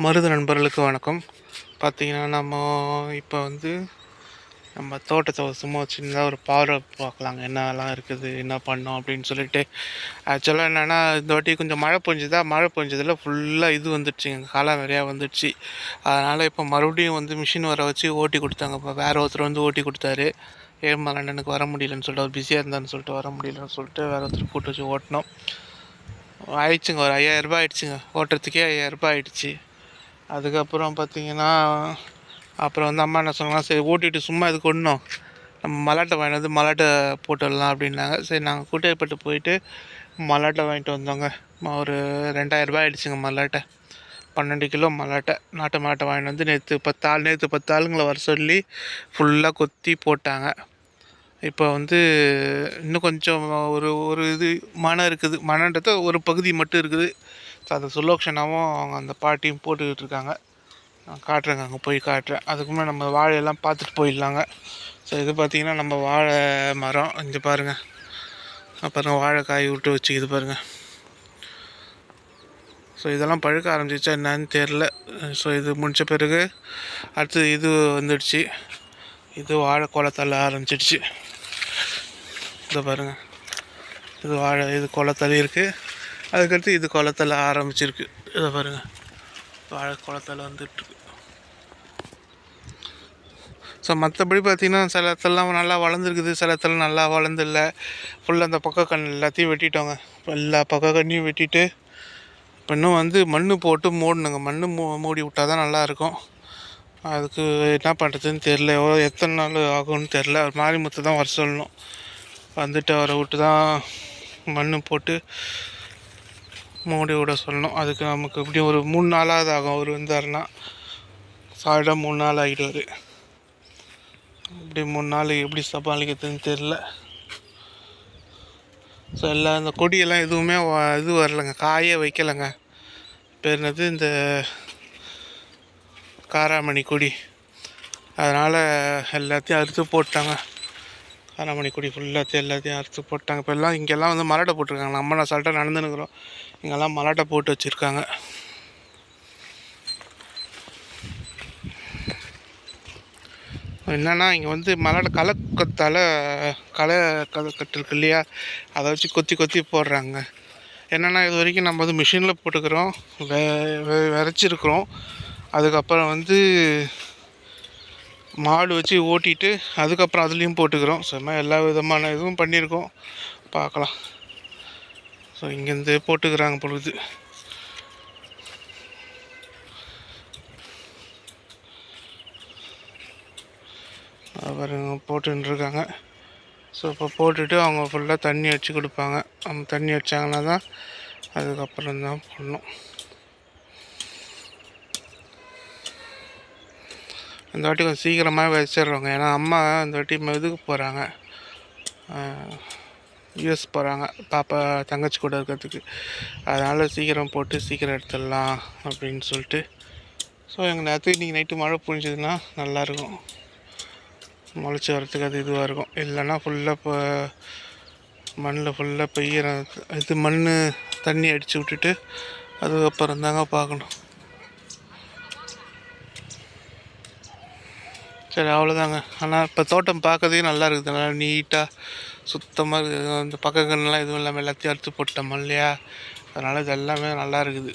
மருது நண்பர்களுக்கு வணக்கம். பார்த்தீங்கன்னா நம்ம இப்போ வந்து நம்ம தோட்டத்தை சும்மா சின்னதாக ஒரு பார்வை பார்க்கலாங்க என்னெல்லாம் இருக்குது என்ன பண்ணோம் அப்படின்னு சொல்லிட்டு. ஆக்சுவலாக என்னென்னா இந்த வாட்டி கொஞ்சம் மழை பொஞ்சுதா? மழை பெஞ்சதில் ஃபுல்லாக இது வந்துடுச்சுங்க. காலம் நிறையா வந்துடுச்சு. அதனால் இப்போ மறுபடியும் வந்து மிஷின் வர வச்சு ஓட்டி கொடுத்தாங்க. இப்போ வேறு ஒருத்தர் வந்து ஓட்டி கொடுத்தாரு. ஏமலண்டனுக்கு வர முடியலன்னு சொல்லிட்டு அவர் பிஸியாக இருந்தான்னு சொல்லிட்டு வர முடியலன்னு சொல்லிட்டு வேறு ஒருத்தர் கூட்டு வச்சு ஓட்டினோம். ஆயிடுச்சுங்க ஒரு ஐயாயிரரூபா ஆயிடுச்சுங்க. ஓட்டுறதுக்கே ஐயாயிரரூபா ஆயிடுச்சு. அதுக்கப்புறம் பார்த்தீங்கன்னா அப்புறம் வந்து அம்மா என்ன சொன்னாங்கன்னா சரி ஓட்டிட்டு சும்மா இது கொண்டோம் நம்ம மலாட்டை வாங்கிட்டு வந்து மலாட்டை போட்டுடலாம் அப்படின்னாங்க. சரி நாங்கள் கூட்டியப்பட்டு போயிட்டு மலாட்டை வாங்கிட்டு வந்தோங்க. ஒரு ரெண்டாயிரரூபா ஆயிடுச்சுங்க மலாட்டை பன்னெண்டு கிலோ மலாட்டை நாட்டு மலாட்டை வாங்கிட்டு வந்து நேற்று பத்து ஆள் நேற்று பத்து ஆளுங்களை வர சொல்லி ஃபுல்லாக கொத்தி போட்டாங்க. இப்போ வந்து இன்னும் கொஞ்சம் ஒரு ஒரு இது மனம் இருக்குது. மனன்றது ஒரு பகுதி மட்டும் இருக்குது. ஸோ அந்த சுலோக்ஷனாவும் அவங்க அந்த பாட்டியும் போட்டுக்கிட்டு இருக்காங்க நான் காட்டுறேங்க அங்கே போய் காட்டுறேன். அதுக்கு முன்னாடி நம்ம வாழையெல்லாம் பார்த்துட்டு போயிடலாங்க. ஸோ இது பார்த்திங்கன்னா நம்ம வாழை மரம். இங்கே பாருங்கள் அப்புறம் வாழைக்காய் விட்டு வச்சு இது பாருங்கள் ஸோ இதெல்லாம் பழுக்க ஆரம்பிச்சிச்சா என்னன்னு தெரில ஸோ இது முடித்த பிறகு அடுத்தது இது வந்துடுச்சு. இது வாழை குளத்தள்ள ஆரம்பிச்சிடுச்சு. இதை பாருங்கள் இது வாழை இது குளத்தள்ளி இருக்குது அதுக்கடுத்து இது குளத்தில் ஆரம்பிச்சிருக்கு. இதை பாருங்கள் வாழை குளத்தில் வந்துட்டுருக்கு ஸோ மற்றபடி பார்த்திங்கன்னா சில இடத்துலலாம் நல்லா வளர்ந்துருக்குது. சில இடத்துல நல்லா வளர்ந்துல்ல. ஃபுல்லாக அந்த பக்க கண் எல்லாத்தையும் வெட்டிட்டோங்க. எல்லா பக்க கண்ணையும் வெட்டிட்டு இப்போ இன்னும் வந்து மண் போட்டு மூடணுங்க. மண் மூ மூடி விட்டால் தான் நல்லாயிருக்கும் அதுக்கு என்ன பண்ணுறதுன்னு தெரில எவ்வளோ எத்தனை நாள் ஆகும்னு தெரில ஒரு மாரிமுத்து தான் வர சொல்லணும். வந்துட்டு அவரை விட்டு தான் மண் போட்டு மூடி விட சொல்லணும். அதுக்கு நமக்கு எப்படியும் ஒரு மூணு நாளாவது ஆகும். அவர் வந்தாருன்னா சாலிடாக மூணு நாள் ஆகிடுவார். இப்படி மூணு நாள் எப்படி சமாளிக்கிறதுன்னு தெரில ஸோ எல்லா இந்த கொடியெல்லாம் எதுவுமே இது வரலைங்க. காயே வைக்கலைங்க. பேர் இந்த காராமணி கொடி. அதனால் எல்லாத்தையும் அறுத்து போட்டாங்க. காராமணி கொடி ஃபுல்லாத்தையும் எல்லாத்தையும் அறுத்து போட்டாங்க. இப்போ எல்லாம் இங்கெல்லாம் வந்து மலாட்டை போட்டிருக்காங்க. நம்ம நான் சல்ட்டாக நடந்துனுக்குறோம் இங்கெல்லாம் மலாட்டை போட்டு வச்சுருக்காங்க. என்னென்னா இங்கே வந்து மலாட்டை களை கொத்தால் களை களை இல்லையா? அதை வச்சு கொத்தி கொத்தி போடுறாங்க. என்னென்னா இது வரைக்கும் நம்ம வந்து மிஷினில் போட்டுக்கிறோம். வெ விதைச்சிருக்குறோம் அதுக்கப்புறம் வந்து மாடு வச்சு ஓட்டிட்டு அதுக்கப்புறம் அதுலேயும் போட்டுக்கிறோம். சும்மா எல்லா விதமான இதுவும் பண்ணியிருக்கோம். பார்க்கலாம். ஸோ இங்கேருந்து போட்டுக்கிறாங்க பொழுது. அப்புறம் போட்டுருக்காங்க ஸோ இப்போ போட்டுட்டு அவங்க ஃபுல்லாக தண்ணி வச்சு கொடுப்பாங்க. அவங்க தண்ணி வச்சாங்கன்னா தான் அதுக்கப்புறம் தான் பண்ணணும் இந்த வாட்டி கொஞ்சம் சீக்கிரமாக வச்சிடுறோங்க ஏன்னா அம்மா இந்த வாட்டி இதுக்கு போகிறாங்க யூஎஸ் போகிறாங்க பாப்பா தங்கச்சி கூட இருக்கிறதுக்கு. அதனால் சீக்கிரம் போட்டு சீக்கிரம் எடுத்துடலாம் அப்படின்னு சொல்லிட்டு. ஸோ எங்கள் நேரத்துக்கு இன்றைக்கி நைட்டு மழை புரிஞ்சதுன்னா நல்லாயிருக்கும். முளைச்சி வரத்துக்கு அது இதுவாக இருக்கும். இல்லைன்னா ஃபுல்லாக இப்போ மண்ணில் ஃபுல்லாக பெய்யிற இது மண் தண்ணி அடித்து விட்டுட்டு அதுக்கப்புறம் தாங்க பார்க்கணும். சரி அவ்வளோதாங்க ஆனால் இப்போ தோட்டம் பார்க்கறதே நல்லா இருக்குது. நல்லா நீட்டாக சுத்தமாக இருக்குது. அந்த பக்கங்கள்லாம் எதுவும் இல்லாமல் எல்லாத்தையும் அறுத்து போட்டோம் இல்லையா? அதனால் இது எல்லாமே நல்லா இருக்குது.